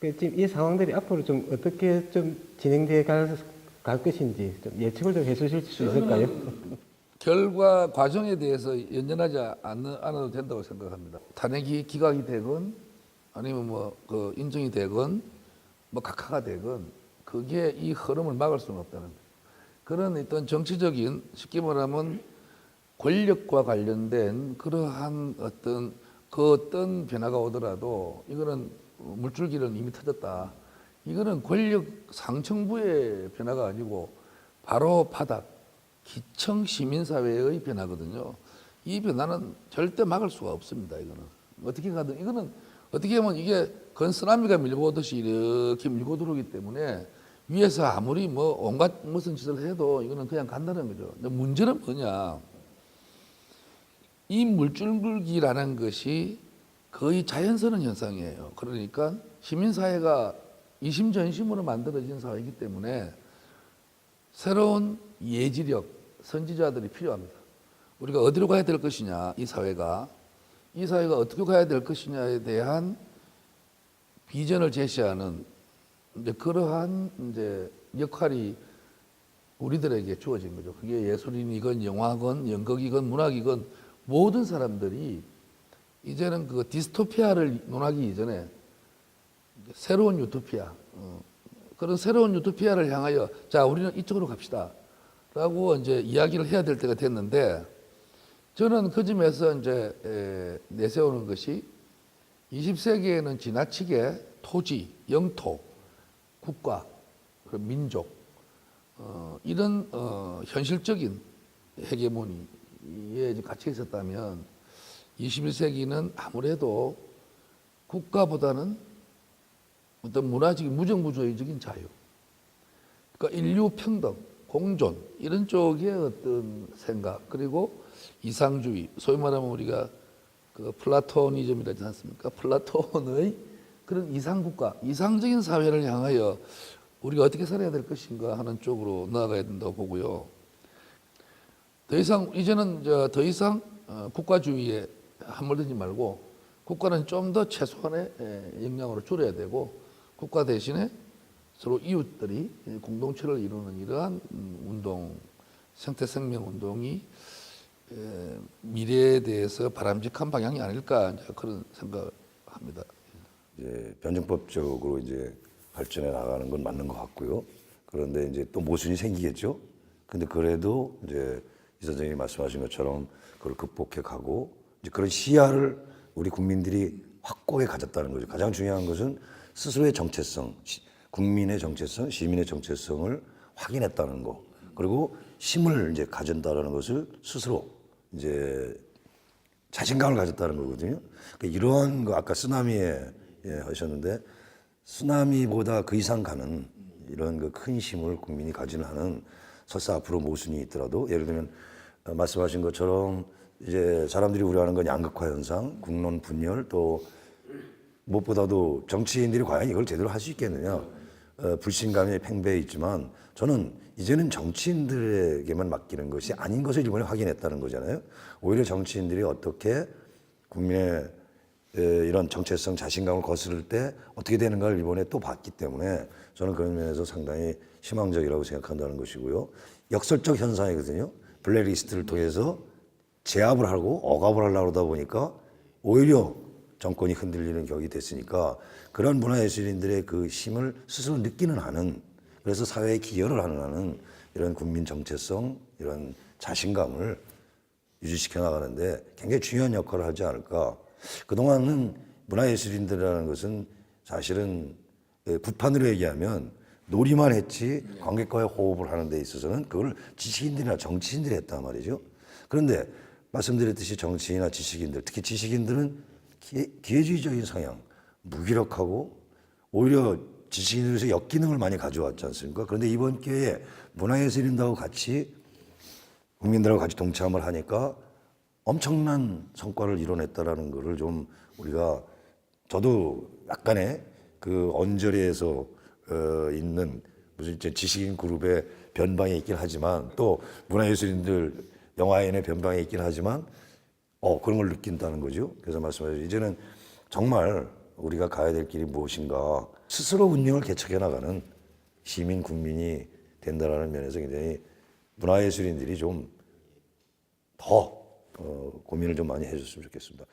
그 지금 이 상황들이 앞으로 좀 어떻게 좀 진행돼 갈, 갈 것인지 좀 예측을 좀 해주실 수 있을까요? 결과 과정에 대해서 연연하지 않, 않아도 된다고 생각합니다. 탄핵이 기각이 되건 아니면 뭐 그 인정이 되건 뭐 각하가 되건 그게 이 흐름을 막을 수는 없다는. 그런 어떤 정치적인 쉽게 말하면 권력과 관련된 그러한 어떤 그 어떤 변화가 오더라도 이거는 물줄기는 이미 터졌다. 이거는 권력 상층부의 변화가 아니고 바로 바닥 기청 시민사회의 변화거든요. 이 변화는 절대 막을 수가 없습니다. 이거는 어떻게 가든 이거는 어떻게 보면 이게 건 쓰나미가 밀고 오듯이 이렇게 밀고 들어오기 때문에 위에서 아무리 뭐 온갖 무슨 짓을 해도 이거는 그냥 간다는 거죠. 근데 문제는 뭐냐? 이 물줄기라는 것이 거의 자연스러운 현상이에요. 그러니까 시민사회가 이심전심으로 만들어진 사회이기 때문에 새로운 예지력, 선지자들이 필요합니다. 우리가 어디로 가야 될 것이냐, 이 사회가. 이 사회가 어떻게 가야 될 것이냐에 대한 비전을 제시하는 이제 그러한 이제 역할이 우리들에게 주어진 거죠. 그게 예술인이건 영화건 연극이건 문학이건 모든 사람들이 이제는 그 디스토피아를 논하기 이전에 새로운 유토피아 어, 그런 새로운 유토피아를 향하여 자 우리는 이쪽으로 갑시다 라고 이제 이야기를 해야 될 때가 됐는데 저는 그 점에서 이제 에, 내세우는 것이 20세기에는 지나치게 토지, 영토, 국가, 민족 어, 이런 어, 현실적인 헤게모니 에 이제 갇혀 있었다면 21세기는 아무래도 국가보다는 어떤 문화적인 무정부주의적인 자유, 그러니까 인류 평등, 공존 이런 쪽의 어떤 생각 그리고 이상주의, 소위 말하면 우리가 그 플라토니즘이라지 않습니까? 플라톤의 그런 이상 국가, 이상적인 사회를 향하여 우리가 어떻게 살아야 될 것인가 하는 쪽으로 나아가야 된다고 보고요. 더 이상 이제는 저더 이상 어, 국가주의에 함몰되지 말고 국가는 좀 더 최소한의 에, 역량으로 줄여야 되고 국가 대신에 서로 이웃들이 공동체를 이루는 이러한 음, 운동, 생태 생명 운동이 에, 미래에 대해서 바람직한 방향이 아닐까 그런 생각을 합니다. 이제 변증법적으로 이제 발전해 나가는 건 맞는 것 같고요. 그런데 이제 또 모순이 생기겠죠. 근데 그래도 이제 이 선생님이 말씀하신 것처럼 그걸 극복해 가고 이제 그런 시야를 우리 국민들이 확고하게 가졌다는 거죠. 가장 중요한 것은 스스로의 정체성, 시- 국민의 정체성, 시민의 정체성을 확인했다는 거. 그리고 힘을 이제 가진다라는 것을 스스로 이제 자신감을 가졌다는 거거든요. 그러니까 이러한 거 아까 쓰나미에 예, 하셨는데 쓰나미보다 그 이상 가는 이런 그 큰 힘을 국민이 가지는 하는 설사 앞으로 모순이 있더라도 예를 들면 어, 말씀하신 것처럼 이제 사람들이 우려하는 건 양극화 현상, 국론 분열 또 무엇보다도 정치인들이 과연 이걸 제대로 할 수 있겠느냐 어, 불신감이 팽배해 있지만 저는 이제는 정치인들에게만 맡기는 것이 아닌 것을 이번에 확인했다는 거잖아요. 오히려 정치인들이 어떻게 국민의 에, 이런 정체성 자신감을 거스를 때 어떻게 되는가를 이번에 또 봤기 때문에 저는 그런 면에서 상당히 희망적이라고 생각한다는 것이고요. 역설적 현상이거든요. 블랙리스트를 통해서 제압을 하고 억압을 하려고 하다 보니까 오히려 정권이 흔들리는 격이 됐으니까 그런 문화예술인들의 그 힘을 스스로 느끼는 한은 그래서 사회에 기여를 하는 한은 이런 국민 정체성 이런 자신감을 유지시켜 나가는데 굉장히 중요한 역할을 하지 않을까. 그동안은 문화예술인들이라는 것은 사실은 예, 구판으로 얘기하면 놀이만 했지 관객과의 호흡을 하는 데 있어서는 그걸 지식인들이나 정치인들이 했단 말이죠. 그런데 말씀드렸듯이 정치인이나 지식인들, 특히 지식인들은 기회, 기회주의적인 성향, 무기력하고 오히려 지식인들에서 역기능을 많이 가져왔지 않습니까? 그런데 이번 기회에 문화예술인들하고 같이 국민들하고 같이 동참을 하니까 엄청난 성과를 이뤄냈다라는 것을 좀 우리가 저도 약간의 그 언저리에서 어, 있는 무슨 이제 지식인 그룹의 변방에 있긴 하지만 또 문화예술인들 영화인의 변방에 있긴 하지만 어 그런 걸 느낀다는 거죠. 그래서 말씀하신 이제는 정말 우리가 가야 될 길이 무엇인가 스스로 운명을 개척해 나가는 시민 국민이 된다라는 면에서 굉장히 문화예술인들이 좀더 어, 고민을 좀 많이 해줬으면 좋겠습니다.